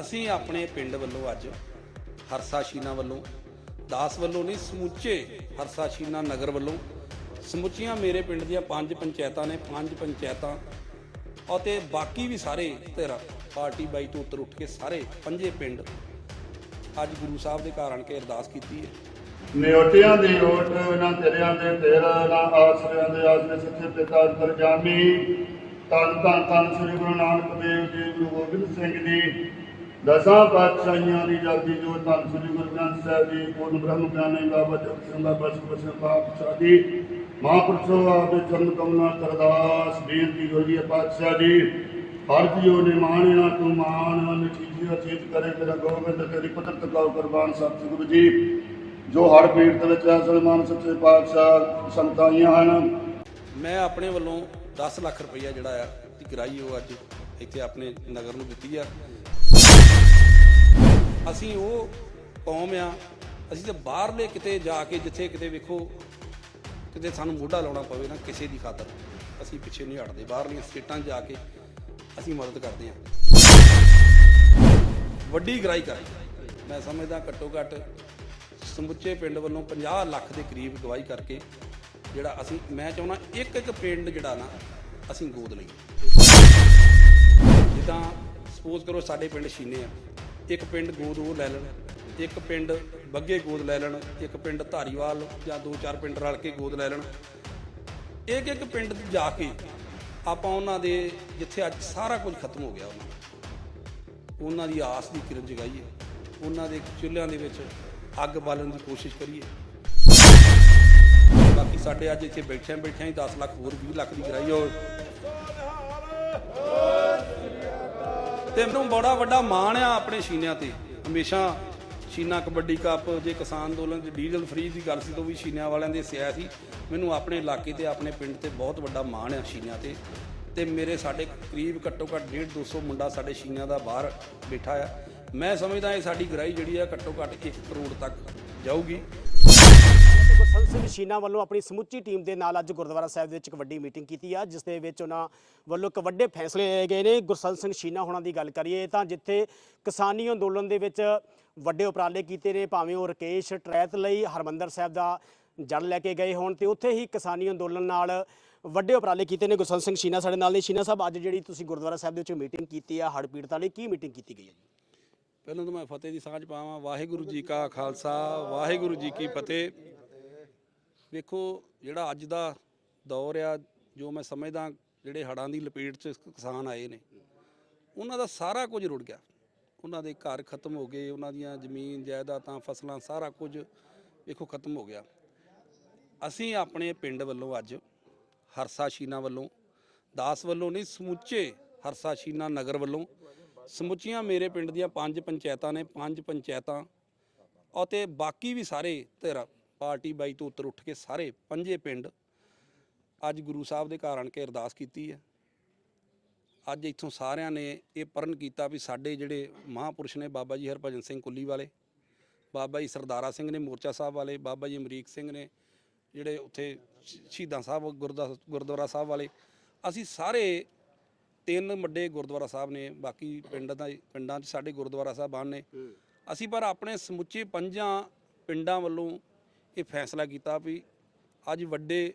ਅਸੀਂ ਆਪਣੇ ਪਿੰਡ ਵੱਲੋਂ ਅੱਜ ਹਰਸਾ ਸ਼ੀਨਾ ਵੱਲੋਂ, ਦਾਸ ਵੱਲੋਂ ਨਹੀਂ, ਸਮੁੱਚੇ ਹਰਸਾ ਸ਼ੀਨਾ ਨਗਰ ਵੱਲੋਂ ਸਮੁੱਚੀਆਂ ਮੇਰੇ ਪਿੰਡ ਦੀਆਂ ਪੰਜ ਪੰਚਾਇਤਾਂ ਨੇ, ਪੰਜ ਪੰਚਾਇਤਾਂ ਅਤੇ ਬਾਕੀ ਵੀ ਸਾਰੇ ਧਿਰ ਪਾਰਟੀ ਬਾਈ ਤੋਂ ਉੱਤਰ ਉੱਠ ਕੇ ਸਾਰੇ ਪੰਜੇ ਪਿੰਡ ਅੱਜ ਗੁਰੂ ਸਾਹਿਬ ਦੇ ਘਰ ਆਣ ਕੇ ਅਰਦਾਸ ਕੀਤੀ ਹੈ। ਨਿਉਟਿਆਂ ਦੀ ਓਟ ਨਾ ਤੇਰਿਆਂ ਦੇ ਤੇਰਾ ਨਾ ਆਸਰਿਆਂ ਦੇ ਆਸਰੇ ਸੱਚੇ ਪਿਤਾ ਅੰਤਰ ਜਾਮੀ ਤਨ ਤਨ ਤਨ ਸ੍ਰੀ ਗੁਰੂ ਨਾਨਕ ਦੇਵ ਜੀ, ਗੁਰੂ ਗੋਬਿੰਦ ਸਿੰਘ ਜੀ। ਦਸਾਂ ਪਾਤਸ਼ਾਹੀਆਂ ਦੀ ਜਗਦੀ ਜੋ ਧੰਨ ਸ੍ਰੀ ਗੁਰੂ ਗ੍ਰੰਥ ਸਾਹਿਬ ਜੀ, ਪੂਰਨ ਬ੍ਰਹਮ ਗਿਆਨੀ ਬਾਬਾ ਜਗਤ ਸਿੰਘ ਬਾਬਾ ਸੁਖਬਚਨ ਪਾਤਸ਼ਾਹ ਜੀ ਮਹਾਂਪੁਰਸ਼ੋ ਆਪਦੇ ਚਰਨ ਕਮਲਾਂ ਕਰਦਾਸ ਬੇਨਤੀ ਹੋਈ ਹੈ ਪਾਤਸ਼ਾਹ ਜੀ, ਹਰ ਜੀਓ ਨੇ ਮਾਣਿਆ, ਤੂੰ ਮਾਣ ਨਤੀਜੀ ਅਚੇਤ ਕਰੇ ਤੇਰਾ ਗੋਬਿੰਦ, ਤੇਰੀ ਕੁਦਰਤ ਕਾ ਕੁਰਬਾਨ ਸਤਿਗੁਰੂ ਜੀ। ਜੋ ਹਰ ਪੀੜਤ ਵਿੱਚ ਹੈ ਸਲਮਾਨ ਸੱਚੇ ਪਾਤਸ਼ਾਹ ਸੰਤਾਈਆਂ ਹਨ। ਮੈਂ ਆਪਣੇ ਵੱਲੋਂ 10 ਲੱਖ ਰੁਪਈਆ ਜਿਹੜਾ ਆ ਦੀ ਉਹ ਅੱਜ ਇੱਥੇ ਆਪਣੇ ਨਗਰ ਨੂੰ ਦਿੱਤੀ ਆ। ਅਸੀਂ ਉਹ ਕੌਮ ਆ, ਅਸੀਂ ਤਾਂ ਬਾਹਰਲੇ ਕਿਤੇ ਜਾ ਕੇ ਜਿੱਥੇ ਕਿਤੇ ਵੇਖੋ, ਕਿਤੇ ਸਾਨੂੰ ਮੋਢਾ ਲਾਉਣਾ ਪਵੇ ਨਾ ਕਿਸੇ ਦੀ ਖਾਤਰ। ਅਸੀਂ ਪਿੱਛੇ ਨਹੀਂ ਹਟਦੇ, ਬਾਹਰਲੀਆਂ ਸਟੇਟਾਂ 'ਚ ਜਾ ਕੇ ਅਸੀਂ ਮਦਦ ਕਰਦੇ ਹਾਂ। ਵੱਡੀ ਗ੍ਰਾਈ ਕਰਾਈ। ਮੈਂ ਸਮਝਦਾ ਘੱਟੋ ਘੱਟ ਸਮੁੱਚੇ ਪਿੰਡ ਵੱਲੋਂ 50 ਲੱਖ ਦੇ ਕਰੀਬ ਗਵਾਹੀ ਕਰਕੇ ਜਿਹੜਾ ਅਸੀਂ, ਮੈਂ ਚਾਹੁੰਦਾ ਇੱਕ ਇੱਕ ਪਿੰਡ ਜਿਹੜਾ ਨਾ ਅਸੀਂ ਗੋਦ ਲਈਏ। ਜਿੱਦਾਂ ਸਪੋਜ਼ ਕਰੋ ਸਾਡੇ ਪਿੰਡ ਛੀਨੇ ਆ। ਇੱਕ ਪਿੰਡ ਗੋਦ ਉਹ ਲੈ ਲੈਣ, ਇੱਕ ਪਿੰਡ ਬੱਗੇ ਗੋਦ ਲੈ ਲੈਣ, ਇੱਕ ਪਿੰਡ ਧਾਰੀਵਾਲ ਜਾਂ ਦੋ ਚਾਰ ਪਿੰਡ ਰਲ ਕੇ ਗੋਦ ਲੈ ਲੈਣ। ਇੱਕ ਇੱਕ ਪਿੰਡ ਜਾ ਕੇ ਆਪਾਂ ਉਹਨਾਂ ਦੇ ਜਿੱਥੇ ਅੱਜ ਸਾਰਾ ਕੁਝ ਖਤਮ ਹੋ ਗਿਆ ਉਹਨਾਂ ਉਹਨਾਂ ਦੀ ਆਸ ਦੀ ਕਿਰਨ ਜਗਾਈਏ। ਉਹਨਾਂ ਦੇ ਚੁੱਲ੍ਹਿਆਂ ਦੇ ਵਿੱਚ ਅੱਗ ਬਾਲਣ ਦੀ ਕੋਸ਼ਿਸ਼ ਕਰੀਏ। ਬਾਕੀ ਸਾਡੇ ਅੱਜ ਇੱਥੇ ਬੈਠਿਆਂ ਬੈਠਿਆਂ ਹੀ 10 ਲੱਖ, ਹੋਰ 20 ਲੱਖ ਦੀ ਕਰਾਈ ਹੋ ਤੇ ਮੈਨੂੰ ਬੜਾ ਵੱਡਾ ਮਾਣ ਆ ਆਪਣੇ ਸ਼ੀਨਿਆਂ ਤੇ। ਹਮੇਸ਼ਾ ਸ਼ੀਨਾ ਕਬੱਡੀ ਕੱਪ ਜੇ ਕਿਸਾਨ ਅੰਦੋਲਨ ਚ ਡੀਜ਼ਲ ਫ੍ਰੀ ਦੀ ਗੱਲ ਸੀ ਤਾਂ ਉਹ ਵੀ ਸ਼ੀਨਿਆਂ ਵਾਲਿਆਂ ਦੇ ਸਿਆ ਸੀ। ਮੈਨੂੰ ਆਪਣੇ ਇਲਾਕੇ ਤੇ, ਆਪਣੇ ਪਿੰਡ ਤੇ ਬਹੁਤ ਵੱਡਾ ਮਾਣ ਆ ਸ਼ੀਨਿਆਂ ਤੇ। ਤੇ ਮੇਰੇ ਸਾਡੇ ਕਰੀਬ ਘੱਟੋ ਘੱਟ 1.5 200 ਮੁੰਡਾ ਸਾਡੇ ਸ਼ੀਨਿਆਂ ਦਾ ਬਾਹਰ ਬੈਠਾ ਆ। ਮੈਂ ਸਮਝਦਾ ਇਹ ਸਾਡੀ ਗਰਾਈ ਜਿਹੜੀ ਆ ਘੱਟੋ ਘੱਟ 1 ਕਰੋੜ ਤੱਕ ਜਾਊਗੀ। ਗੁਰਸੰਤ ਸਿੰਘ ਸ਼ੀਨਾ ਵੱਲੋਂ ਆਪਣੀ ਸਮੁੱਚੀ ਟੀਮ ਦੇ ਨਾਲ ਅੱਜ ਗੁਰਦੁਆਰਾ ਸਾਹਿਬ ਦੇ ਵਿੱਚ ਇੱਕ ਵੱਡੀ ਮੀਟਿੰਗ ਕੀਤੀ ਆ, ਜਿਸ ਦੇ ਵਿੱਚ ਉਹਨਾਂ ਵੱਲੋਂ ਇੱਕ ਵੱਡੇ ਫੈਸਲੇ ਲਏ ਗਏ ਨੇ। ਗੁਰਸੰਤ ਸਿੰਘ ਸ਼ੀਨਾ ਹੋਣਾ ਦੀ ਗੱਲ ਕਰੀਏ ਤਾਂ ਜਿੱਥੇ ਕਿਸਾਨੀ ਅੰਦੋਲਨ ਦੇ ਵਿੱਚ ਵੱਡੇ ਉਪਰਾਲੇ ਕੀਤੇ ਨੇ, ਭਾਵੇਂ ਉਹ ਰਕੇਸ਼ ਟਰੈਤ ਲਈ ਹਰਮੰਦਰ ਸਾਹਿਬ ਦਾ ਜੜ ਲੈ ਕੇ ਗਏ ਹੋਣ, ਤੇ ਉੱਥੇ ਹੀ ਕਿਸਾਨੀ ਅੰਦੋਲਨ ਨਾਲ ਵੱਡੇ ਉਪਰਾਲੇ ਕੀਤੇ ਨੇ। ਗੁਰਸੰਤ ਸਿੰਘ ਸ਼ੀਨਾ ਸਾਡੇ ਨਾਲ ਨੇ। ਸ਼ੀਨਾ ਸਾਹਿਬ, ਅੱਜ ਜਿਹੜੀ ਤੁਸੀਂ ਗੁਰਦੁਆਰਾ ਸਾਹਿਬ ਦੇ ਵਿੱਚ ਮੀਟਿੰਗ ਕੀਤੀ ਆ, ਹੜ੍ਹ ਪੀੜਤਾਂ ਲਈ ਕੀ ਮੀਟਿੰਗ ਕੀਤੀ ਗਈ ਹੈ ਜੀ? ਪਹਿਲਾਂ ਤਾਂ ਮੈਂ ਫਤਿਹ ਦੀ ਸਾਂਝ ਪਾਵਾਂ। ਵਾਹਿਗੁਰੂ ਜੀ ਕਾ ਖਾਲਸਾ, ਵਾਹਿਗੁਰੂ ਜੀ ਕੀ ਫਤਿਹ। ਵੇਖੋ, ਜਿਹੜਾ ਅੱਜ ਦਾ ਦੌਰ ਆ, ਜੋ ਮੈਂ ਸਮਝਦਾ, ਜਿਹੜੇ ਹੜਾਂ ਦੀ ਲਪੇਟ 'ਚ ਕਿਸਾਨ ਆਏ ਨੇ, ਉਹਨਾਂ ਦਾ ਸਾਰਾ ਕੁਝ ਰੁੜ ਗਿਆ। ਉਹਨਾਂ ਦੇ ਘਰ ਖਤਮ ਹੋ ਗਏ, ਉਹਨਾਂ ਦੀਆਂ ਜ਼ਮੀਨ, ਜਾਇਦਾਦਾਂ, ਫਸਲਾਂ, ਸਾਰਾ ਕੁਝ ਵੇਖੋ ਖਤਮ ਹੋ ਗਿਆ। ਅਸੀਂ ਆਪਣੇ ਪਿੰਡ ਵੱਲੋਂ ਅੱਜ ਹਰਸਾ ਸ਼ੀਨਾ ਵੱਲੋਂ, ਦਾਸ ਵੱਲੋਂ ਨਹੀਂ, ਸਮੁੱਚੇ ਹਰਸਾ ਸ਼ੀਨਾ ਨਗਰ ਵੱਲੋਂ ਸਮੁੱਚੀਆਂ ਮੇਰੇ ਪਿੰਡ ਦੀਆਂ ਪੰਜ ਪੰਚਾਇਤਾਂ ਨੇ, ਪੰਜ ਪੰਚਾਇਤਾਂ ਅਤੇ ਬਾਕੀ ਵੀ ਸਾਰੇ ਧਿਰ ਪਾਰਟੀ ਬਾਈ ਤੋਂ ਉੱਤਰ ਉੱਠ ਕੇ ਸਾਰੇ ਪੰਜੇ ਪਿੰਡ ਅੱਜ ਗੁਰੂ ਸਾਹਿਬ ਦੇ ਘਰ ਆਣ ਕੇ ਅਰਦਾਸ ਕੀਤੀ ਹੈ। ਅੱਜ ਇੱਥੋਂ ਸਾਰਿਆਂ ਨੇ ਇਹ ਪਰਨ ਕੀਤਾ ਵੀ ਸਾਡੇ ਜਿਹੜੇ ਮਹਾਪੁਰਸ਼ ਨੇ ਬਾਬਾ ਜੀ ਹਰਭਜਨ ਸਿੰਘ ਕੁੱਲੀ ਵਾਲੇ ਬਾਬਾ ਜੀ ਸਰਦਾਰਾ ਸਿੰਘ ਨੇ ਮੋਰਚਾ ਸਾਹਿਬ ਵਾਲੇ ਬਾਬਾ ਜੀ ਅਮਰੀਕ ਸਿੰਘ ਨੇ ਜਿਹੜੇ ਉੱਥੇ ਸ਼ਹੀਦਾਂ ਸਾਹਿਬ ਗੁਰਦਾ- ਗੁਰਦੁਆਰਾ ਸਾਹਿਬ ਵਾਲੇ ਅਸੀਂ ਸਾਰੇ ਤਿੰਨ ਵੱਡੇ ਗੁਰਦੁਆਰਾ ਸਾਹਿਬ ਨੇ ਬਾਕੀ ਪਿੰਡ ਦਾ ਪਿੰਡਾਂ 'ਚ ਸਾਡੇ ਗੁਰਦੁਆਰਾ ਸਾਹਿਬਾਨ ਨੇ। ਅਸੀਂ ਪਰ ਆਪਣੇ ਸਮੁੱਚੇ ਪੰਜਾਂ ਪਿੰਡਾਂ ਵੱਲੋਂ ਇਹ ਫੈਸਲਾ ਕੀਤਾ ਵੀ ਅੱਜ ਵੱਡੇ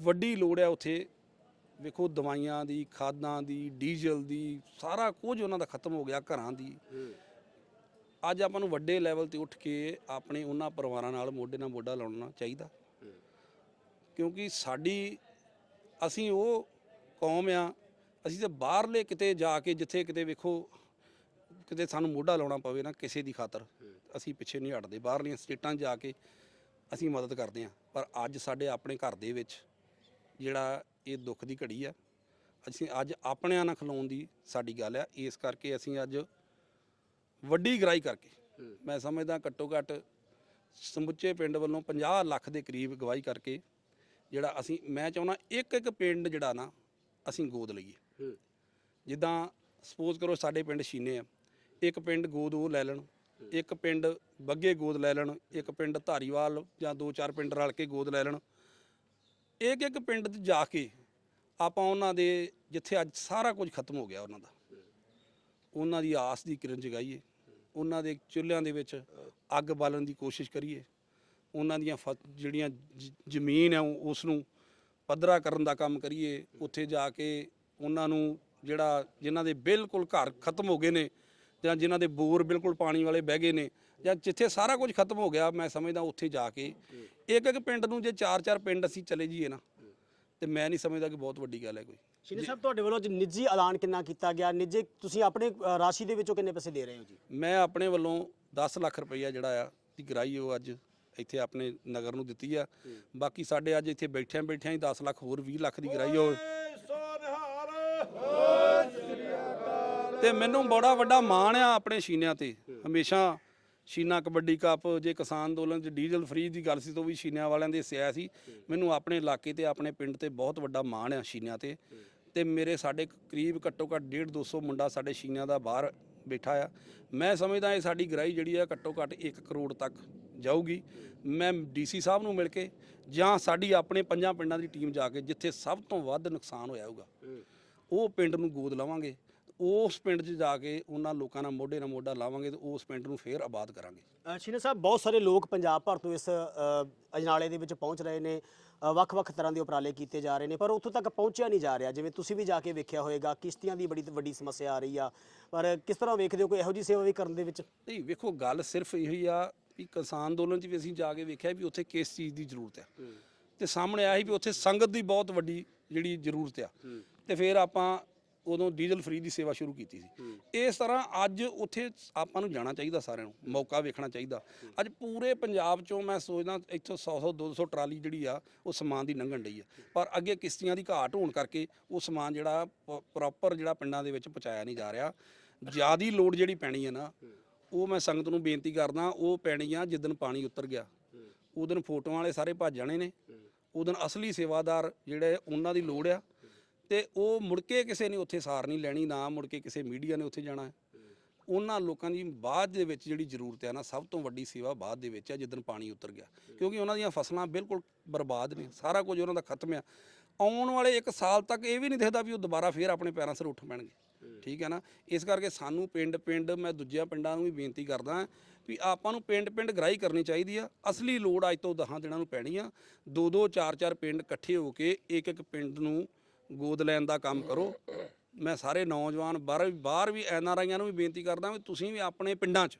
ਵੱਡੀ ਲੋੜ ਹੈ ਉੱਥੇ। ਵੇਖੋ ਦਵਾਈਆਂ ਦੀ ਖਾਦਾਂ ਦੀ ਡੀਜ਼ਲ ਦੀ ਸਾਰਾ ਕੁਝ ਉਹਨਾਂ ਦਾ ਖਤਮ ਹੋ ਗਿਆ ਘਰਾਂ ਦੀ। ਅੱਜ ਆਪਾਂ ਨੂੰ ਵੱਡੇ ਲੈਵਲ ਤੇ ਉੱਠ ਕੇ ਆਪਣੇ ਉਹਨਾਂ ਪਰਿਵਾਰਾਂ ਨਾਲ ਮੋਢੇ ਨਾਲ ਮੋਢਾ ਲਾਉਣਾ ਚਾਹੀਦਾ। ਕਿਉਂਕਿ ਸਾਡੀ ਅਸੀਂ ਉਹ ਕੌਮ ਆ ਅਸੀਂ ਤਾਂ ਬਾਹਰਲੇ ਕਿਤੇ ਜਾ ਕੇ ਜਿੱਥੇ ਕਿਤੇ ਵੇਖੋ ਕਿਤੇ ਸਾਨੂੰ ਮੋਢਾ ਲਾਉਣਾ ਪਵੇ ਨਾ ਕਿਸੇ ਦੀ ਖਾਤਰ। ਅਸੀਂ ਪਿੱਛੇ ਨਹੀਂ ਹਟਦੇ ਬਾਹਰਲੀਆਂ ਸਟੇਟਾਂ ਜਾ ਕੇ ਅਸੀਂ ਮਦਦ ਕਰਦੇ ਹਾਂ। ਪਰ ਅੱਜ ਸਾਡੇ ਆਪਣੇ ਘਰ ਦੇ ਵਿੱਚ ਜਿਹੜਾ ਇਹ ਦੁੱਖ ਦੀ ਘੜੀ ਆ ਅਸੀਂ ਅੱਜ ਆਪਣਿਆਂ ਨਾਲ ਖਲੋਣ ਦੀ ਸਾਡੀ ਗੱਲ ਆ। ਇਸ ਕਰਕੇ ਅਸੀਂ ਅੱਜ ਵੱਡੀ ਗਰਾਈ ਕਰਕੇ ਮੈਂ ਸਮਝਦਾ ਘੱਟੋ ਘੱਟ ਸਮੁੱਚੇ ਪਿੰਡ ਵੱਲੋਂ 50 ਲੱਖ ਦੇ ਕਰੀਬ ਗਵਾਹੀ ਕਰਕੇ ਜਿਹੜਾ ਅਸੀਂ ਮੈਂ ਚਾਹੁੰਦਾ ਇੱਕ ਇੱਕ ਪਿੰਡ ਜਿਹੜਾ ਨਾ ਅਸੀਂ ਗੋਦ ਲਈਏ। ਜਿੱਦਾਂ ਸਪੋਜ਼ ਕਰੋ ਸਾਡੇ ਪਿੰਡ ਸ਼ੀਨੇ ਆ ਇੱਕ ਪਿੰਡ ਗੋਦ ਉਹ ਲੈ ਲੈਣ ਇੱਕ ਪਿੰਡ ਬੱਗੇ ਗੋਦ ਲੈ ਲੈਣ, ਇੱਕ ਪਿੰਡ ਧਾਰੀਵਾਲ ਜਾਂ ਦੋ ਚਾਰ ਪਿੰਡ ਰਲ ਕੇ ਗੋਦ ਲੈ ਲੈਣ। ਇੱਕ ਇੱਕ ਪਿੰਡ 'ਚ ਜਾ ਕੇ ਆਪਾਂ ਉਹਨਾਂ ਦੇ ਜਿੱਥੇ ਅੱਜ ਸਾਰਾ ਕੁਝ ਖਤਮ ਹੋ ਗਿਆ ਉਹਨਾਂ ਦਾ। ਉਹਨਾਂ ਦੀ ਆਸ ਦੀ ਕਿਰਨ ਜਗਾਈਏ, ਉਹਨਾਂ ਦੇ ਚੁੱਲ੍ਹਿਆਂ ਦੇ ਵਿੱਚ ਅੱਗ ਬਾਲਣ ਦੀ ਕੋਸ਼ਿਸ਼ ਕਰੀਏ, ਉਹਨਾਂ ਦੀਆਂ ਫ- ਜਿਹੜੀਆਂ ਜ਼ਮੀਨ ਹੈ ਉਹ- ਉਸ ਨੂੰ ਪੱਧਰਾ ਕਰਨ ਦਾ ਕੰਮ ਕਰੀਏ। ਉੱਥੇ ਜਾ ਕੇ ਉਹਨਾਂ ਨੂੰ ਜਿਹੜਾ, ਜਿਨ੍ਹਾਂ ਦੇ ਬਿਲਕੁਲ ਘਰ ਖਤਮ ਹੋ ਗਏ ਨੇ ਜਾਂ ਜਿਨ੍ਹਾਂ ਦੇ ਬੋਰ ਬਿਲਕੁਲ ਪਾਣੀ ਵਾਲੇ ਬਹਿ ਗਏ ਨੇ ਜਾਂ ਜਿੱਥੇ ਸਾਰਾ ਕੁਝ ਖਤਮ ਹੋ ਗਿਆ ਮੈਂ ਸਮਝਦਾ ਉੱਥੇ ਜਾ ਕੇ ਇੱਕ ਇੱਕ ਪਿੰਡ ਨੂੰ ਜੇ ਚਾਰ ਚਾਰ ਪਿੰਡ ਅਸੀਂ ਚਲੇ ਜਾਈਏ ਨਾ ਤੇ ਮੈਂ ਨਹੀਂ ਸਮਝਦਾ ਕਿ ਬਹੁਤ ਵੱਡੀ ਗੱਲ ਹੈ ਕੋਈ। ਸ਼ੀਨਾ ਸਾਹਿਬ ਤੁਹਾਡੇ ਵੱਲੋਂ ਅੱਜ ਨਿੱਜੀ ਐਲਾਨ ਕਿੰਨਾ ਕੀਤਾ ਗਿਆ? ਨਿੱਜੀ ਤੁਸੀਂ ਆਪਣੇ ਰਾਸ਼ੀ ਦੇ ਵਿੱਚੋਂ ਕਿੰਨੇ ਪੈਸੇ ਦੇ ਰਹੇ ਹੋ ਜੀ? ਮੈਂ ਆਪਣੇ ਵੱਲੋਂ 10 ਲੱਖ ਰੁਪਈਆ ਜਿਹੜਾ ਆ ਦੀ ਗਰਾਈ ਉਹ ਅੱਜ ਇੱਥੇ ਆਪਣੇ ਨਗਰ ਨੂੰ ਦਿੱਤੀ ਆ। ਬਾਕੀ ਸਾਡੇ ਅੱਜ ਇੱਥੇ ਬੈਠਿਆਂ ਬੈਠਿਆਂ ਹੀ 10 ਲੱਖ ਹੋਰ 20 ਲੱਖ ਦੀ ਗਰਾਈ ਉਹ ਤੇ ਮੈਨੂੰ ਬੜਾ ਵੱਡਾ ਮਾਣ ਆ ਆਪਣੇ ਸ਼ੀਨਿਆਂ ਤੇ। ਹਮੇਸ਼ਾ ਸ਼ੀਨਾ ਕਬੱਡੀ ਕੱਪ ਜੇ ਕਿਸਾਨ ਅੰਦੋਲਨ ਚ ਡੀਜ਼ਲ ਫ੍ਰੀ ਦੀ ਗੱਲ ਸੀ ਤਾਂ ਉਹ ਵੀ ਸ਼ੀਨਿਆਂ ਵਾਲਿਆਂ ਦੇ ਸਿਆ ਸੀ। ਮੈਨੂੰ ਆਪਣੇ ਇਲਾਕੇ ਤੇ, ਆਪਣੇ ਪਿੰਡ ਤੇ ਬਹੁਤ ਵੱਡਾ ਮਾਣ ਆ ਸ਼ੀਨਿਆਂ ਤੇ। ਤੇ ਮੇਰੇ ਸਾਡੇ ਕਰੀਬ ਘੱਟੋ ਘੱਟ 1.5 200 ਮੁੰਡਾ ਸਾਡੇ ਸ਼ੀਨਿਆਂ ਦਾ ਬਾਹਰ ਬੈਠਾ ਆ। ਮੈਂ ਸਮਝਦਾ ਇਹ ਸਾਡੀ ਗਰਾਈ ਜਿਹੜੀ ਆ ਘੱਟੋ ਘੱਟ 1 ਕਰੋੜ ਤੱਕ ਜਾਊਗੀ। ਮੈਂ ਡੀਸੀ ਸਾਹਿਬ ਨੂੰ ਮਿਲ ਕੇ ਜਾਂ ਸਾਡੀ ਆਪਣੇ ਪੰਜਾਂ ਪਿੰਡਾਂ ਦੀ ਟੀਮ ਜਾ ਕੇ ਜਿੱਥੇ ਸਭ ਤੋਂ ਵੱਧ ਨੁਕਸਾਨ ਹੋਇਆ ਹੋਊਗਾ, ਉਹ ਪਿੰਡ ਨੂੰ ਗੋਦ ਲਵਾਂਗੇ। ਉਸ ਪਿੰਡ 'ਚ ਜਾ ਕੇ ਉਹਨਾਂ ਲੋਕਾਂ ਨਾਲ ਮੋਢੇ ਨਾਲ ਮੋਢਾ ਲਾਵਾਂਗੇ ਤੇ ਉਸ ਪਿੰਡ ਨੂੰ ਫੇਰ ਆਬਾਦ ਕਰਾਂਗੇ। ਸ਼ੀਨਾ ਸਾਹਿਬ ਬਹੁਤ ਸਾਰੇ ਲੋਕ ਪੰਜਾਬ ਭਰ ਤੋਂ ਇਸ ਅਜਨਾਲੇ ਦੇ ਵਿੱਚ ਪਹੁੰਚ ਰਹੇ ਨੇ। ਵੱਖ-ਵੱਖ ਤਰ੍ਹਾਂ ਦੇ ਉਪਰਾਲੇ ਕੀਤੇ ਜਾ ਰਹੇ ਨੇ ਪਰ ਉੱਥੋਂ ਤੱਕ ਪਹੁੰਚਿਆ ਨਹੀਂ ਜਾ ਰਿਹਾ। ਜਿਵੇਂ ਤੁਸੀਂ ਵੀ ਜਾ ਕੇ ਵੇਖਿਆ ਹੋਵੇਗਾ ਕਿਸ਼ਤੀਆਂ ਦੀ ਬੜੀ ਵੱਡੀ ਸਮੱਸਿਆ ਆ ਰਹੀ ਆ। ਪਰ ਕਿਸ ਤਰ੍ਹਾਂ ਵੇਖਦੇ ਹੋ ਕੋਈ ਇਹੋ ਜਿਹੀ ਸੇਵਾ ਵੀ ਕਰਨ ਦੇ ਵਿੱਚ? ਨਹੀਂ ਵੇਖੋ ਗੱਲ ਸਿਰਫ ਇਹੀ ਆ ਵੀ ਕਿਸਾਨ ਅੰਦੋਲਨ 'ਚ ਵੀ ਅਸੀਂ ਜਾ ਕੇ ਵੇਖਿਆ ਵੀ ਉੱਥੇ ਕਿਸ ਚੀਜ਼ ਦੀ ਜ਼ਰੂਰਤ ਆ। ਤੇ ਸਾਹਮਣੇ ਆਇਆ ਸੀ ਵੀ ਉੱਥੇ ਸੰਗਤ ਦੀ ਬਹੁਤ ਵੱਡੀ ਜਿਹੜੀ ਜ਼ਰੂਰਤ ਆ। ਤੇ ਫਿਰ ਆਪਾਂ ਉਦੋਂ ਡੀਜ਼ਲ ਫ੍ਰੀ ਦੀ ਸੇਵਾ ਸ਼ੁਰੂ ਕੀਤੀ ਸੀ। ਇਸ ਤਰ੍ਹਾਂ ਅੱਜ ਉੱਥੇ ਆਪਾਂ ਨੂੰ ਜਾਣਾ ਚਾਹੀਦਾ ਸਾਰਿਆਂ ਨੂੰ, ਮੌਕਾ ਵੇਖਣਾ ਚਾਹੀਦਾ। ਅੱਜ ਪੂਰੇ ਪੰਜਾਬ ਚੋਂ ਮੈਂ ਸੋਚਦਾ ਇੱਥੋਂ 100 100 200 ਟਰਾਲੀ ਜਿਹੜੀ ਆ, ਉਹ ਸਮਾਨ ਦੀ ਲੰਘਣ ਡਈ ਆ। ਪਰ ਅੱਗੇ ਕਿਸ਼ਤੀਆਂ ਦੀ ਘਾਟ ਹੋਣ ਕਰਕੇ ਉਹ ਸਮਾਨ ਜਿਹੜਾ ਪ੍ਰੋਪਰ ਜਿਹੜਾ ਪਿੰਡਾਂ ਦੇ ਵਿੱਚ ਪਹੁੰਚਾਇਆ ਨਹੀਂ ਜਾ ਰਿਹਾ। ਜਿਆਦੀ ਲੋਡ ਜਿਹੜੀ ਪੈਣੀ ਹੈ ਨਾ, ਉਹ ਮੈਂ ਸੰਗਤ ਨੂੰ ਬੇਨਤੀ ਕਰਦਾ, ਉਹ ਪੈਣੀ ਆ ਜਿੱਦਨ ਪਾਣੀ ਉਤਰ ਗਿਆ। ਉਹ ਦਿਨ ਫੋਟੋਆਂ ਵਾਲੇ ਸਾਰੇ ਭੱਜ ਜਾਣੇ ਨੇ। ਉਹ ਦਿਨ ਅਸਲੀ ਸੇਵਾਦਾਰ ਜਿਹੜੇ ਉਹਨਾਂ ਦੀ ਲੋੜ ਆ। ਤੇ ਉਹ ਮੁੜ ਕੇ ਕਿਸੇ ਨੇ ਉੱਥੇ ਸਾਰ ਨਹੀਂ ਲੈਣੀ, ਨਾ ਮੁੜ ਕੇ ਕਿਸੇ ਮੀਡੀਆ ਨੇ ਉੱਥੇ ਜਾਣਾ। ਉਹਨਾਂ ਲੋਕਾਂ ਦੀ ਬਾਅਦ ਦੇ ਵਿੱਚ ਜਿਹੜੀ ਜ਼ਰੂਰਤ ਹੈ ਨਾ, ਸਭ ਤੋਂ ਵੱਡੀ ਸੇਵਾ ਬਾਅਦ ਦੇ ਵਿੱਚ ਹੈ ਜਿੱਦਨ ਪਾਣੀ ਉਤਰ ਗਿਆ। ਕਿਉਂਕਿ ਉਹਨਾਂ ਦੀਆਂ ਫਸਲਾਂ ਬਿਲਕੁਲ ਬਰਬਾਦ ਨੇ, ਸਾਰਾ ਕੁਝ ਉਹਨਾਂ ਦਾ ਖਤਮ ਆ। ਆਉਣ ਵਾਲੇ ਇੱਕ ਸਾਲ ਤੱਕ ਇਹ ਵੀ ਨਹੀਂ ਦਿਖਦਾ ਵੀ ਉਹ ਦੁਬਾਰਾ ਫੇਰ ਆਪਣੇ ਪੈਰਾਂ ਸਿਰ ਉੱਠ ਪੈਣਗੇ। ਠੀਕ ਹੈ ਨਾ? ਇਸ ਕਰਕੇ ਸਾਨੂੰ ਪਿੰਡ ਪਿੰਡ, ਮੈਂ ਦੂਜਿਆਂ ਪਿੰਡਾਂ ਨੂੰ ਵੀ ਬੇਨਤੀ ਕਰਦਾ ਵੀ ਆਪਾਂ ਨੂੰ ਪਿੰਡ ਪਿੰਡ ਗ੍ਰਾਈ ਕਰਨੀ ਚਾਹੀਦੀ ਆ। ਅਸਲੀ ਲੋੜ ਅੱਜ ਤੋਂ 10 ਦਿਨਾਂ ਨੂੰ ਪੈਣੀ ਆ। ਦੋ ਦੋ ਚਾਰ ਚਾਰ ਪਿੰਡ ਇਕੱਠੇ ਹੋ ਕੇ ਇੱਕ ਇੱਕ ਪਿੰਡ ਨੂੰ ਗੋਦ ਲੈਣ ਦਾ ਕੰਮ ਕਰੋ। ਮੈਂ ਸਾਰੇ ਨੌਜਵਾਨ ਬਾਹਰ ਬਾਹਰ ਵੀ ਐਨ ਆਰ ਆਈਆਂ ਨੂੰ ਵੀ ਬੇਨਤੀ ਕਰਦਾ ਵੀ ਤੁਸੀਂ ਵੀ ਆਪਣੇ ਪਿੰਡਾਂ 'ਚ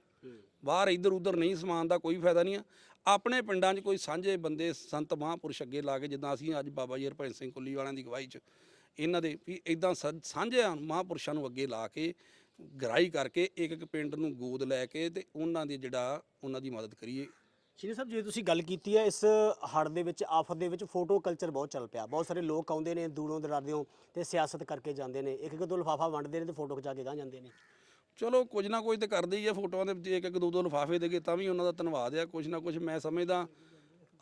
ਬਾਹਰ ਇੱਧਰ ਉੱਧਰ ਨਹੀਂ ਸਮਾਨ ਦਾ ਕੋਈ ਫਾਇਦਾ ਨਹੀਂ ਆ। ਆਪਣੇ ਪਿੰਡਾਂ 'ਚ ਕੋਈ ਸਾਂਝੇ ਬੰਦੇ ਸੰਤ ਮਹਾਂਪੁਰਸ਼ ਅੱਗੇ ਲਾ ਕੇ ਜਿੱਦਾਂ ਅਸੀਂ ਅੱਜ ਬਾਬਾ ਜੀ ਹਰਭਜਨ ਸਿੰਘ ਕੁੱਲੀ ਵਾਲਿਆਂ ਦੀ ਅਗਵਾਈ 'ਚ ਇਹਨਾਂ ਦੇ ਵੀ ਇਦਾਂ ਸਾਂਝੇ ਮਹਾਂਪੁਰਸ਼ਾਂ ਨੂੰ ਅੱਗੇ ਲਾ ਕੇ ਗ੍ਰਾਈ ਕਰਕੇ ਇੱਕ ਇੱਕ ਪਿੰਡ ਨੂੰ ਗੋਦ ਲੈ ਕੇ ਤੇ ਉਹਨਾਂ ਦੀ ਜਿਹੜਾ ਉਹਨਾਂ ਦੀ ਮਦਦ ਕਰੀਏ। ਸ਼੍ਰੀ ਸਾਹਿਬ ਜੇ ਤੁਸੀਂ ਗੱਲ ਕੀਤੀ ਹੈ ਇਸ ਹੜ ਦੇ ਵਿੱਚ ਆਫਤ ਦੇ ਵਿੱਚ ਫੋਟੋ ਕਲਚਰ ਬਹੁਤ ਚੱਲ ਪਿਆ। ਬਹੁਤ ਸਾਰੇ ਲੋਕ ਆਉਂਦੇ ਨੇ ਦੂਰੋਂ ਦਰਾਰਿਓਂ ਤੇ ਸਿਆਸਤ ਕਰਕੇ ਜਾਂਦੇ ਨੇ। ਇੱਕ ਇੱਕ ਦੋ ਲਿਫਾਫਾ ਵੰਡਦੇ ਨੇ ਤੇ ਫੋਟੋ ਖਿਚਾ ਕੇ ਗਾਂ ਜਾਂਦੇ ਨੇ। ਚਲੋ ਕੁਝ ਨਾ ਕੁਝ ਤੇ ਕਰਦੇ ਹੀ ਆ ਫੋਟੋਆਂ ਦੇ ਵਿੱਚ ਇੱਕ ਇੱਕ ਦੋ ਦੋ ਲਿਫਾਫੇ ਦੇਗੇ ਤਾਂ ਵੀ ਉਹਨਾਂ ਦਾ ਧੰਨਵਾਦ ਆ। ਕੁਝ ਨਾ ਕੁਝ ਮੈਂ ਸਮਝਦਾ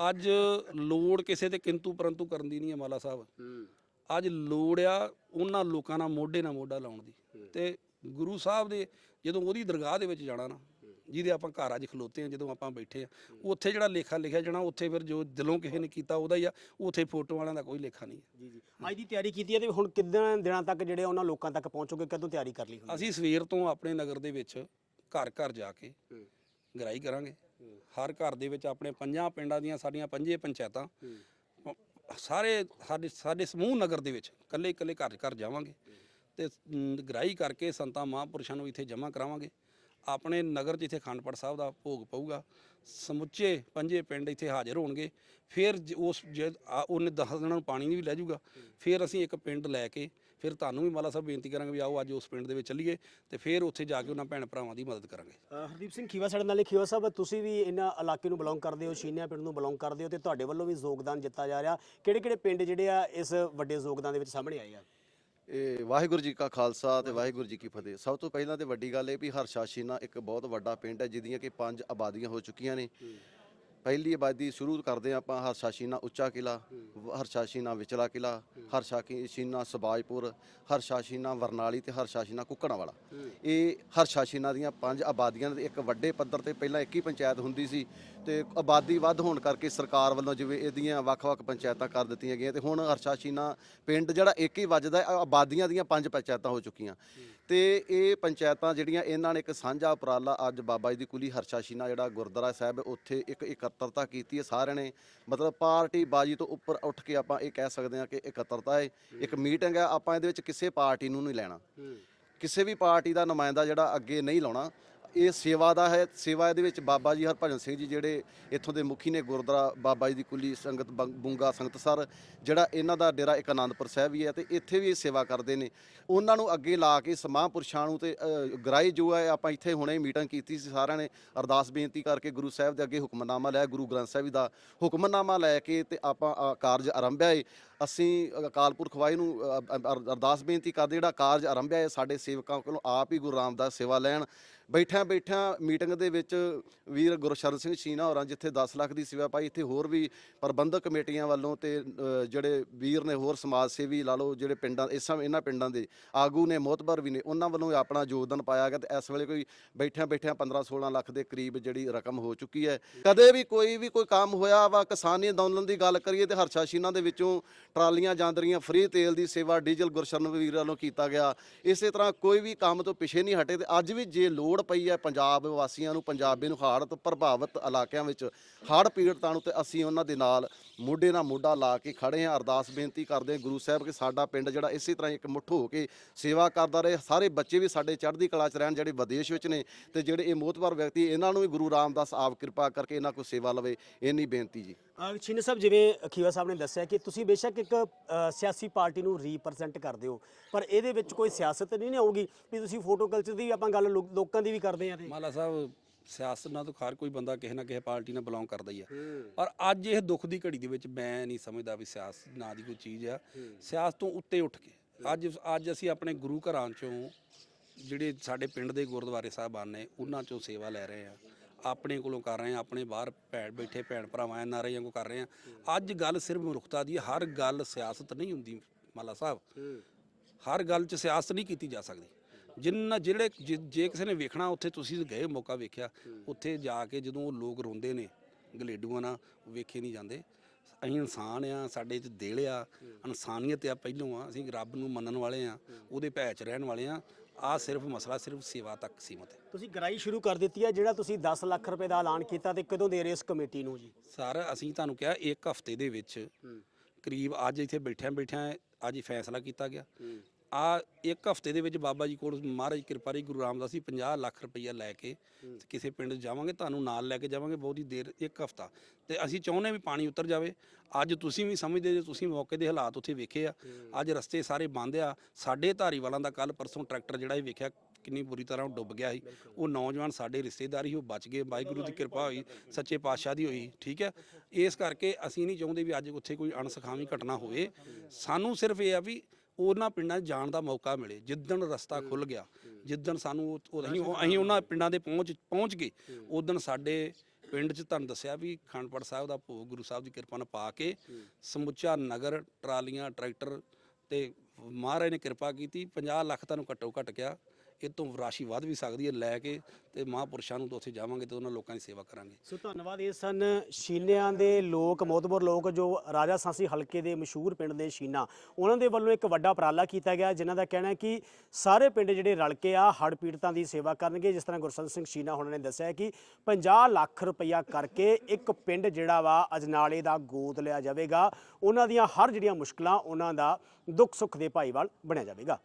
ਅੱਜ ਲੋੜ ਕਿਸੇ ਤੇ ਕਿੰਤੂ ਪਰੰਤੂ ਕਰਨ ਦੀ ਨਹੀਂ ਹੈ ਮਾਲਾ ਸਾਹਿਬ। ਅੱਜ ਲੋੜ ਆ ਉਹਨਾਂ ਲੋਕਾਂ ਨਾਲ ਮੋਢੇ ਨਾਲ ਮੋਢਾ ਲਾਉਣ ਦੀ। ਤੇ ਗੁਰੂ ਸਾਹਿਬ ਦੇ ਜਦੋਂ ਉਹਦੀ ਦਰਗਾਹ ਦੇ ਵਿੱਚ ਜਾਣਾ ਨਾ ਜਿਹਦੇ ਆਪਾਂ ਘਰ ਅੱਜ ਖਲੋਤੇ ਆ ਜਦੋਂ ਆਪਾਂ ਬੈਠੇ ਆ ਉੱਥੇ ਜਿਹੜਾ ਲੇਖਾ ਲਿਖਿਆ ਜਾਣਾ ਉੱਥੇ ਫਿਰ ਜੋ ਦਿਲੋਂ ਕਿਸੇ ਨੇ ਕੀਤਾ ਉਹਦਾ ਹੀ ਆ ਉੱਥੇ ਫੋਟੋ ਵਾਲਿਆਂ ਦਾ ਕੋਈ ਲੇਖਾ ਨਹੀਂ ਹੈ। ਜੀ ਜੀ। ਅੱਜ ਦੀ ਤਿਆਰੀ ਕੀਤੀ ਹੈ ਤੇ ਹੁਣ ਕਿੰਨੇ ਦਿਨਾਂ ਤੱਕ ਜਿਹੜੇ ਉਹਨਾਂ ਲੋਕਾਂ ਤੱਕ ਪਹੁੰਚੋਗੇ ਕਦੋਂ ਤਿਆਰੀ ਕਰ ਲਈ ਹੁੰਦੀ ਅਸੀਂ ਸਵੇਰ ਤੋਂ ਆਪਣੇ ਨਗਰ ਦੇ ਵਿੱਚ ਘਰ ਘਰ ਜਾ ਕੇ ਗਰਾਈ ਕਰਾਂਗੇ। ਹਰ ਘਰ ਦੇ ਵਿੱਚ ਆਪਣੇ ਪੰਜਾਂ ਪਿੰਡਾਂ ਦੀਆਂ ਸਾਡੀਆਂ ਪੰਜੇ ਪੰਚਾਇਤਾਂ ਪ- ਸਾਰੇ ਸਾਡੇ ਸਾਡੇ ਸਮੂਹ ਨਗਰ ਦੇ ਵਿੱਚ ਕੱਲੇ ਕੱਲੇ ਘਰ ਘਰ ਜਾਵਾਂਗੇ ਤੇ ਮ, ਗਰਾਈ ਕਰਕੇ ਸੰਤਾਂ ਮਹਾਂਪੁਰਸ਼ਾਂ ਨੂੰ ਇੱਥੇ ਜਮ੍ਹਾਂ ਕਰਾਵਾਂਗੇ। ਆਪਣੇ ਨਗਰ 'ਚ ਇੱਥੇ ਅਖੰਡ ਸਾਹਿਬ ਦਾ ਭੋਗ ਪਊਗਾ। ਸਮੁੱਚੇ ਪੰਜੇ ਪਿੰਡ ਇੱਥੇ ਹਾਜ਼ਰ ਹੋਣਗੇ। ਫਿਰ ਜ- ਉਸ ਜੇ ਆ- ਉਹਨੇ 10 ਦਿਨਾਂ ਨੂੰ ਪਾਣੀ ਵੀ ਲੈ ਜਾਊਗਾ ਫਿਰ ਅਸੀਂ ਇੱਕ ਪਿੰਡ ਲੈ ਕੇ ਫਿਰ ਤੁਹਾਨੂੰ ਵੀ ਮਾਲਾ ਸਾਹਿਬ ਬੇਨਤੀ ਕਰਾਂਗੇ ਵੀ ਆਓ ਅੱਜ ਉਸ ਪਿੰਡ ਦੇ ਵਿੱਚ ਚੱਲੀਏ ਤੇ ਫਿਰ ਉੱਥੇ ਜਾ ਕੇ ਉਹਨਾਂ ਭੈਣ ਭਰਾਵਾਂ ਦੀ ਮਦਦ ਕਰਾਂਗੇ। ਅ, ਹਰਦੀਪ ਸਿੰਘ ਖੀਵਾ ਸਾਡੇ ਨਾਲ ਖੀਵਾ ਸਾਹਿਬ ਤੁਸੀਂ ਵੀ ਇਹਨਾਂ ਇਲਾਕੇ ਨੂੰ ਬਿਲੋਂਗ ਕਰਦੇ ਹੋ ਸ਼ੀਨਿਆ ਪਿੰਡ ਨੂੰ ਬਿਲੋਂਗ ਕਰਦੇ ਹੋ ਤੇ ਤੁਹਾਡੇ ਵੱਲੋਂ ਵੀ ਯੋਗਦਾਨ ਦਿੱਤਾ ਜਾ ਰਿਹਾ। ਕਿਹੜੇ ਕਿਹੜੇ ਪਿੰਡ ਜਿਹੜੇ ਆ ਇਸ ਵੱਡੇ ਯੋਗਦਾਨ ਦੇ ਵਿੱਚ ਸਾਹਮਣੇ ਆਏ ਆ? ਇਹ ਵਾਹਿਗੁਰੂ ਜੀ ਕਾ ਖਾਲਸਾ ਤੇ ਵਾਹਿਗੁਰੂ ਜੀ ਕੀ ਫਤਿਹ। ਸਭ ਤੋਂ ਪਹਿਲਾਂ ਤੇ ਵੱਡੀ ਗੱਲ ਇਹ ਵੀ ਹਰਸ਼ਾਸ਼ੀਨਾ ਇੱਕ ਬਹੁਤ ਵੱਡਾ ਪਿੰਡ ਹੈ, ਜਿਹਦੀਆਂ ਕਿ ਪੰਜ ਆਬਾਦੀਆਂ ਹੋ ਚੁੱਕੀਆਂ ਨੇ। ਪਹਿਲੀ ਆਬਾਦੀ ਸ਼ੁਰੂ ਕਰਦੇ ਹਾਂ ਆਪਾਂ ਹਰਸ਼ਾਸ਼ੀਨਾ ਉੱਚਾ ਕਿਲਾ ਹਰਸ਼ਾਸ਼ੀਨਾ ਵਿਚਲਾ ਕਿਲਾ ਹਰਸ਼ਾਸ਼ੀਨਾ ਸਬਾਜਪੁਰ ਹਰਸ਼ਾਸ਼ੀਨਾ ਵਰਨਾਲੀ ਤੇ ਹਰਸ਼ਾਸ਼ੀਨਾ ਕੁੱਕੜਾਂ ਇਹ ਹਰਸ਼ਾਸ਼ੀਨਾ ਦੀਆਂ ਪੰਜ ਆਬਾਦੀਆਂ ਦੇ ਇੱਕ ਵੱਡੇ ਪੱਧਰ ਤੇ ਪਹਿਲਾਂ ਇੱਕ ਹੀ ਪੰਚਾਇਤ ਹੁੰਦੀ ਸੀ ਤੇ ਆਬਾਦੀ ਵੱਧ ਹੋਣ ਕਰਕੇ ਸਰਕਾਰ ਵੱਲੋਂ ਜਿਵੇਂ ਇਹਦੀਆਂ ਵੱਖ-ਵੱਖ ਪੰਚਾਇਤਾਂ ਕਰ ਦਿੱਤੀਆਂ ਗਈਆਂ ਤੇ ਹੁਣ ਹਰਸ਼ਾਸ਼ੀਨਾ ਪਿੰਡ ਜਿਹੜਾ ਇੱਕ ਹੀ ਵੱਜਦਾ ਆਬਾਦੀਆਂ ਦੀਆਂ ਪੰਜ ਪੰਚਾਇਤਾਂ ਹੋ ਚੁੱਕੀਆਂ। ਤੇ ਇਹ ਪੰਚਾਇਤਾਂ ਜਿਹੜੀਆਂ ਇਹਨਾਂ ਨੇ ਇੱਕ ਸਾਂਝਾ ਉਪਰਾਲਾ ਅੱਜ ਬਾਬਾ ਜੀ ਦੀ ਕੁਲੀ ਹਰਸ਼ਾ ਸ਼ੀਨਾ ਜਿਹੜਾ ਗੁਰਦੁਆਰਾ ਸਾਹਿਬ ਉੱਥੇ ਇੱਕ ਇਕੱਤਰਤਾ ਕੀਤੀ ਹੈ ਸਾਰਿਆਂ ਨੇ ਮਤਲਬ ਪਾਰਟੀ ਬਾਜੀ ਤੋਂ ਉੱਪਰ ਉੱਠ ਕੇ ਆਪਾਂ ਇਹ ਕਹਿ ਸਕਦੇ ਹਾਂ ਕਿ ਇਕੱਤਰਤਾ ਹੈ ਇੱਕ ਮੀਟਿੰਗ ਹੈ ਆਪਾਂ ਇਹਦੇ ਵਿੱਚ ਕਿਸੇ ਪਾਰਟੀ ਨੂੰ ਨਹੀਂ ਲੈਣਾ। ਕਿਸੇ ਵੀ ਪਾਰਟੀ ਦਾ ਨੁਮਾਇੰਦਾ ਜਿਹੜਾ ਅੱਗੇ ਨਹੀਂ ਲਾਉਣਾ ਇਹ ਸੇਵਾ ਦਾ ਹੈ ਸੇਵਾ ਇਹਦੇ ਵਿੱਚ ਬਾਬਾ ਜੀ ਹਰਭਜਨ ਸਿੰਘ ਜੀ ਜਿਹੜੇ ਇੱਥੋਂ ਦੇ ਮੁਖੀ ਨੇ ਗੁਰਦੁਆਰਾ ਬਾਬਾ ਜੀ ਦੀ ਕੁੱਲੀ ਸੰਗਤ ਬੰ- ਸੰਗਤ ਸਰ ਜਿਹੜਾ ਇਹਨਾਂ ਦਾ ਡੇਰਾ ਇੱਕ ਆਨੰਦਪੁਰ ਸਾਹਿਬ ਵੀ ਹੈ ਤੇ ਇੱਥੇ ਵੀ ਇਹ ਸੇਵਾ ਕਰਦੇ ਨੇ। ਉਹਨਾਂ ਨੂੰ ਅੱਗੇ ਲਾ ਕੇ ਸਮਾਂਪੁਰਸ਼ਾਂ ਨੂੰ ਤੇ ਅ, ਗ੍ਰਾਈ ਜੋ ਹੈ ਆਪਾਂ ਇੱਥੇ ਹੁਣੇ ਮੀਟਿੰਗ ਕੀਤੀ ਸੀ ਸਾਰਿਆਂ ਨੇ ਅਰਦਾਸ ਬੇਨਤੀ ਕਰਕੇ ਗੁਰੂ ਸਾਹਿਬ ਦੇ ਅੱਗੇ ਹੁਕਮਨਾਮਾ ਲਿਆ ਗੁਰੂ ਗ੍ਰੰਥ ਸਾਹਿਬ ਜੀ ਦਾ ਹੁਕਮਨਾਮਾ ਲੈ ਕੇ ਤੇ ਆਪਾਂ ਕਾਰਜ ਆਰੰਭਿਆ ਏ ਅਸੀਂ ਅਕਾਲ ਪੁਰਖ ਵਾਹਿ ਨੂੰ ਅਰਦਾਸ ਬੇਨਤੀ ਕਰਦੇ ਜਿਹੜਾ ਕਾਰਜ ਆਰੰਭਿਆ ਏ ਸਾਡੇ ਸੇਵਕਾਂ ਕੋਲੋਂ ਆਪ ਹੀ ਗੁਰੂ ਰਾਮਦਾਸ ਸੇਵਾ ਲੈਣ। ਬੈਠਿਆਂ ਬੈਠਿਆਂ ਮੀਟਿੰਗ ਦੇ ਵਿੱਚ ਵੀਰ ਗੁਰਸ਼ਰਨ ਸਿੰਘ ਸ਼ੀਨਾ ਹੋਰਾਂ, ਜਿੱਥੇ 10 ਲੱਖ ਦੀ ਸੇਵਾ ਪਾਈ, ਇੱਥੇ ਹੋਰ ਵੀ ਪ੍ਰਬੰਧਕ ਕਮੇਟੀਆਂ ਵੱਲੋਂ ਤੇ ਜਿਹੜੇ ਵੀਰ ਨੇ ਹੋਰ ਸਮਾਜ ਸੇਵੀ ਲਾ ਲਓ, ਜਿਹੜੇ ਪਿੰਡਾਂ, ਇਸ ਸਮੇਂ ਇਹਨਾਂ ਪਿੰਡਾਂ ਦੇ ਆਗੂ ਨੇ ਮੋਤਬਰ ਵੀ ਨੇ, ਉਹਨਾਂ ਵੱਲੋਂ ਆਪਣਾ ਯੋਗਦਾਨ ਪਾਇਆ ਗਿਆ ਤੇ ਇਸ ਵੇਲੇ ਕੋਈ ਬੈਠਿਆਂ ਬੈਠਿਆਂ 15 16 ਲੱਖ ਦੇ ਕਰੀਬ ਜਿਹੜੀ ਰਕਮ ਹੋ ਚੁੱਕੀ ਹੈ। ਕਦੇ ਵੀ ਕੋਈ ਵੀ ਕੋਈ ਕੰਮ ਹੋਇਆ ਵਾ, ਕਿਸਾਨੀ ਅੰਦੋਲਨ ਦੀ ਗੱਲ ਕਰੀਏ ਤੇ ਹਰਸ਼ਾ ਸ਼ੀਨਾ ਦੇ ਵਿੱਚੋਂ ਟਰਾਲੀਆਂ ਜਾਂਦਰੀਆਂ ਫ੍ਰੀ ਤੇਲ ਦੀ ਸੇਵਾ, ਡੀਜ਼ਲ ਗੁਰਸ਼ਰਨ ਵੀਰ ਵੱਲੋਂ ਕੀਤਾ ਗਿਆ। ਇਸੇ ਤਰ੍ਹਾਂ ਕੋਈ ਵੀ ਕੰਮ ਤੋਂ ਪਿਛੇ ਨਹੀਂ ਹਟੇ ਤੇ ਅੱਜ ਵੀ ਜੇ ਲੋੜ ਪਈ ਹੈ ਪੰਜਾਬ ਵਾਸੀਆਂ ਨੂੰ, ਪੰਜਾਬੀ ਨੂੰ ਹੜ੍ਹ ਤੋਂ ਪ੍ਰਭਾਵਿਤ ਇਲਾਕਿਆਂ ਵਿੱਚ। ਹੜ੍ਹ ਪੀੜਤਾਂ ਨੂੰ ਤੇ ਅਸੀਂ ਉਹਨਾਂ ਦੇ ਨਾਲ ਮੋਢੇ ਨਾਲ ਮੋਢਾ ਲਾ ਕੇ ਖੜੇ ਹਾਂ। ਅਰਦਾਸ ਬੇਨਤੀ ਕਰਦੇ ਹਾਂ ਗੁਰੂ ਸਾਹਿਬ ਕਿ ਸਾਡਾ ਪਿੰਡ ਜਿਹੜਾ ਇਸੇ ਤਰ੍ਹਾਂ ਇੱਕ ਮੁੱਠ ਹੋ ਕੇ ਸੇਵਾ ਕਰਦਾ ਰਹੇ। ਸਾਰੇ ਬੱਚੇ ਵੀ ਸਾਡੇ ਚੜ੍ਹਦੀ ਕਲਾ 'ਚ ਰਹਿਣ ਜਿਹੜੇ ਵਿਦੇਸ਼ ਵਿੱਚ ਨੇ ਤੇ ਜਿਹੜੇ ਇਹ ਮੋਤਬਰ ਵਿਅਕਤੀ, ਇਹਨਾਂ ਨੂੰ ਵੀ ਗੁਰੂ ਰਾਮਦਾਸ ਆਪ ਕਿਰਪਾ ਕਰਕੇ ਇਹਨਾਂ ਕੋਲ ਸੇਵਾ ਲਵੇ। ਇੰਨੀ ਬੇਨਤੀ ਜੀ। ਛਿੰਨ ਸਾਹਿਬ ਜਿਵੇਂ ਖੀਵਾ ਸਾਹਿਬ ਨੇ ਦੱਸਿਆ ਕਿ ਤੁਸੀਂ ਬੇਸ਼ੱਕ ਇੱਕ ਸਿਆਸੀ ਪਾਰਟੀ ਨੂੰ ਰਿਪਰੈਜ਼ੈਂਟ ਕਰਦੇ ਹੋ ਪਰ ਇਹਦੇ ਵਿੱਚ ਕੋਈ ਸਿਆਸਤ ਨਹੀਂ ਨਾ ਆਊਗੀ ਵੀ ਤੁਸੀਂ ਫੋਟੋ ਕਲਚਰ ਦੀ ਆਪਾਂ ਗੱਲ ਲੋਕ- ਲੋਕਾਂ ਦੀ ਵੀ ਕਰਦੇ ਆ ਤੇ। ਮਾਲਾ ਸਾਹਿਬ ਸਿਆਸਤ ਨਾਲ ਤਾਂ ਹਰ ਕੋਈ ਬੰਦਾ ਕਿਸੇ ਨਾ ਕਿਸੇ ਪਾਰਟੀ ਨਾਲ ਬਿਲੋਂਗ ਕਰਦਾ ਹੀ ਆ। ਪਰ ਅੱਜ ਇਹ ਦੁੱਖ ਦੀ ਘੜੀ ਦੇ ਵਿੱਚ ਮੈਂ ਨਹੀਂ ਸਮਝਦਾ ਵੀ ਸਿਆਸਤ ਨਾਂ ਦੀ ਕੋਈ ਚੀਜ਼ ਆ। ਸਿਆਸਤ ਤੋਂ ਉੱਤੇ ਉੱਠ ਕੇ ਅੱਜ ਅੱਜ ਅਸੀਂ ਆਪਣੇ ਗੁਰੂ ਘਰਾਂ ਚੋਂ ਜਿਹੜੇ ਸਾਡੇ ਪਿੰਡ ਦੇ ਗੁਰਦੁਆਰੇ ਸਾਹਿਬਾਨ ਨੇ ਉਹਨਾਂ ਚੋਂ ਸੇਵਾ ਲੈ ਰਹੇ ਆ। ਆਪਣੇ ਕੋਲੋਂ ਕਰ ਰਹੇ ਆ ਆਪਣੇ ਬਾਹਰ ਭੈਣ ਬੈਠੇ ਭੈਣ ਭਰਾਵਾਂ ਐਨ ਆਰ ਆਈਆਂ ਕੋ ਕਰ ਰਹੇ ਆ ਅੱਜ ਗੱਲ ਸਿਰਫ ਮਨੁੱਖਤਾ ਦੀ ਹੈ, ਹਰ ਗੱਲ ਸਿਆਸਤ ਨਹੀਂ ਹੁੰਦੀ ਮਾਲਾ ਸਾਹਿਬ। ਹਰ ਗੱਲ 'ਚ ਸਿਆਸਤ ਨਹੀਂ ਕੀਤੀ ਜਾ ਸਕਦੀ। ਜਿੰਨਾ ਜਿਹੜੇ ਜੇ- ਜੇ ਕਿਸੇ ਨੇ ਵੇਖਣਾ ਉੱਥੇ ਤੁਸੀਂ ਗਏ ਮੌਕਾ ਵੇਖਿਆ ਉੱਥੇ ਜਾ ਕੇ ਜਦੋਂ ਉਹ ਲੋਕ ਰੋਂਦੇ ਨੇ ਗਲੇਡੂਆਂ ਨਾਲ ਉਹ ਵੇਖੇ ਨਹੀਂ ਜਾਂਦੇ। ਅਸੀਂ ਇਨਸਾਨ ਆ ਸਾਡੇ 'ਚ ਦਿਲ ਆ ਇਨਸਾਨੀਅਤ ਆ ਪਹਿਲੋਂ ਆ ਅਸੀਂ ਰੱਬ ਨੂੰ ਮੰਨਣ ਵਾਲੇ ਆ ਉਹਦੇ ਭੈ 'ਚ ਰਹਿਣ ਵਾਲੇ ਆ ਆ ਸਿਰਫ ਮਸਲਾ ਸਿਰਫ ਸੇਵਾ ਤੱਕ ਸੀਮਤ ਹੈ। ਤੁਸੀਂ ਗਰਾਈ ਸ਼ੁਰੂ ਕਰ ਦਿੱਤੀ ਹੈ ਜਿਹੜਾ ਤੁਸੀਂ 10 ਲੱਖ ਰੁਪਏ ਦਾ ਐਲਾਨ ਕੀਤਾ ਤੇ ਕਦੋਂ ਦੇ ਰਹੇ ਇਸ ਕਮੇਟੀ ਨੂੰ ਜੀ? ਸਰ ਅਸੀਂ ਤੁਹਾਨੂੰ ਕਿਹਾ ਇੱਕ ਹਫ਼ਤੇ ਦੇ ਵਿੱਚ ਕਰੀਬ ਅੱਜ ਇੱਥੇ ਬੈਠਿਆਂ ਬੈਠਿਆਂ ਅੱਜ ਹੀ ਫੈਸਲਾ ਕੀਤਾ ਗਿਆ। ਆ ਇੱਕ ਹਫ਼ਤੇ ਦੇ ਵਿੱਚ ਬਾਬਾ ਜੀ ਕੋਲ ਮਹਾਰਾਜ ਕਿਰਪਾ ਰਹੀ ਗੁਰੂ ਰਾਮਦਾਸ ਜੀ 50 ਲੱਖ ਰੁਪਈਆ ਲੈ ਕੇ ਤੇ ਕਿਸੇ ਪਿੰਡ ਜਾਵਾਂਗੇ ਤੁਹਾਨੂੰ ਨਾਲ ਲੈ ਕੇ ਜਾਵਾਂਗੇ ਬਹੁਤੀ ਦੇਰ ਇੱਕ ਹਫ਼ਤਾ। ਤੇ ਅਸੀਂ ਚਾਹੁੰਦੇ ਵੀ ਪਾਣੀ ਉਤਰ ਜਾਵੇ। ਅੱਜ ਤੁਸੀਂ ਵੀ ਸਮਝਦੇ ਜੇ ਤੁਸੀਂ ਮੌਕੇ ਦੇ ਹਾਲਾਤ ਉੱਥੇ ਵੇਖੇ ਆ। ਅੱਜ ਰਸਤੇ ਸਾਰੇ ਬੰਦ ਆ। ਸਾਡੇ ਧਾਰੀਵਾਲਾਂ ਦਾ ਕੱਲ ਪਰਸੋਂ ਟਰੈਕਟਰ ਜਿਹੜਾ ਹੀ ਵੇਖਿਆ ਕਿੰਨੀ ਬੁਰੀ ਤਰ੍ਹਾਂ ਡੁੱਬ ਗਿਆ ਸੀ। ਉਹ ਨੌਜਵਾਨ ਸਾਡੇ ਰਿਸ਼ਤੇਦਾਰ ਹੀ ਉਹ ਬਚ ਗਏ। ਵਾਹਿਗੁਰੂ ਦੀ ਕਿਰਪਾ ਹੋਈ ਸੱਚੇ ਪਾਤਸ਼ਾਹ ਦੀ ਹੋਈ ਠੀਕ ਹੈ ਇਸ ਕਰਕੇ ਅਸੀਂ ਨਹੀਂ ਚਾਹੁੰਦੇ ਵੀ ਅੱਜ ਉੱਥੇ ਕੋਈ ਅਣਸਖਾਵੀ ਘਟਨਾ ਹੋਵੇ। ਸਾਨੂੰ ਸਿਰਫ ਇਹ ਆ ਵੀ ਉਹਨਾਂ ਪਿੰਡਾਂ 'ਚ ਜਾਣ ਦਾ ਮੌਕਾ ਮਿਲੇ ਜਿੱਦਣ ਰਸਤਾ ਖੁੱਲ ਗਿਆ ਜਿੱਦਣ ਸਾਨੂੰ ਉਹ- ਉਹ- ਅਸੀਂ ਉਹ- ਅਸੀਂ ਉਹਨਾਂ ਪਿੰਡਾਂ ਦੇ ਪਹੁੰਚ ਪਹੁੰਚ ਗਏ ਉਦੋਂ ਸਾਡੇ ਪਿੰਡ 'ਚ ਤੁਹਾਨੂੰ ਦੱਸਿਆ ਵੀ ਖੰਡਪੜ ਸਾਹਿਬ ਦਾ ਭੋਗ ਗੁਰੂ ਸਾਹਿਬ ਦੀ ਕਿਰਪਾ ਨਾਲ ਪਾ ਕੇ ਸਮੁੱਚਾ ਨਗਰ ਟਰਾਲੀਆਂ ਟਰੈਕਟਰ ਤੇ ਮਹਾਰਾਜ ਨੇ ਕਿਰਪਾ ਕੀਤੀ 50 ਲੱਖ ਤੁਹਾਨੂੰ ਘੱਟੋ ਘੱਟ ਗਿਆ ਇਹ ਤੋਂ ਰਾਸ਼ੀ ਵੱਧ ਵੀ ਸਕਦੀ ਹੈ ਲੈ ਕੇ ਤੇ ਮਹਾਂਪੁਰਸ਼ਾਂ ਨੂੰ ਤਾਂ ਉੱਥੇ ਜਾਵਾਂਗੇ ਤੇ ਉਹਨਾਂ ਲੋਕਾਂ ਦੀ ਸੇਵਾ ਕਰਾਂਗੇ। ਸੋ ਧੰਨਵਾਦ, ਇਹ ਸਨ ਸ਼ੀਨਿਆਂ ਦੇ ਲੋਕ, ਮੋਤਬਰ ਲੋਕ ਜੋ ਰਾਜਾ ਸਾਂਸੀ ਹਲਕੇ ਦੇ ਮਸ਼ਹੂਰ ਪਿੰਡ ਦੇ ਸ਼ੀਨਾ। ਉਹਨਾਂ ਦੇ ਵੱਲੋਂ ਇੱਕ ਵੱਡਾ ਉਪਰਾਲਾ ਕੀਤਾ ਗਿਆ, ਜਿਨ੍ਹਾਂ ਦਾ ਕਹਿਣਾ ਹੈ ਕਿ ਸਾਰੇ ਪਿੰਡ ਜਿਹੜੇ ਰਲ ਕੇ ਆ ਹੜ੍ਹ ਪੀੜਤਾਂ ਦੀ ਸੇਵਾ ਕਰਨਗੇ। ਜਿਸ ਤਰ੍ਹਾਂ ਗੁਰਸੰਤ ਸਿੰਘ ਸ਼ੀਨਾ ਉਹਨਾਂ ਨੇ ਦੱਸਿਆ ਕਿ 50 ਲੱਖ ਰੁਪਈਆ ਕਰਕੇ ਇੱਕ ਪਿੰਡ ਜਿਹੜਾ ਵਾ ਅਜਨਾਲੇ ਦਾ ਗੋਦ ਲਿਆ ਜਾਵੇਗਾ। ਉਹਨਾਂ ਦੀਆਂ ਹਰ ਜਿਹੜੀਆਂ ਮੁਸ਼ਕਲਾਂ, ਉਹਨਾਂ ਦਾ ਦੁੱਖ ਸੁੱਖ ਦੇ ਭਾਈਵਾਲ ਬਣਿਆ ਜਾਵੇਗਾ।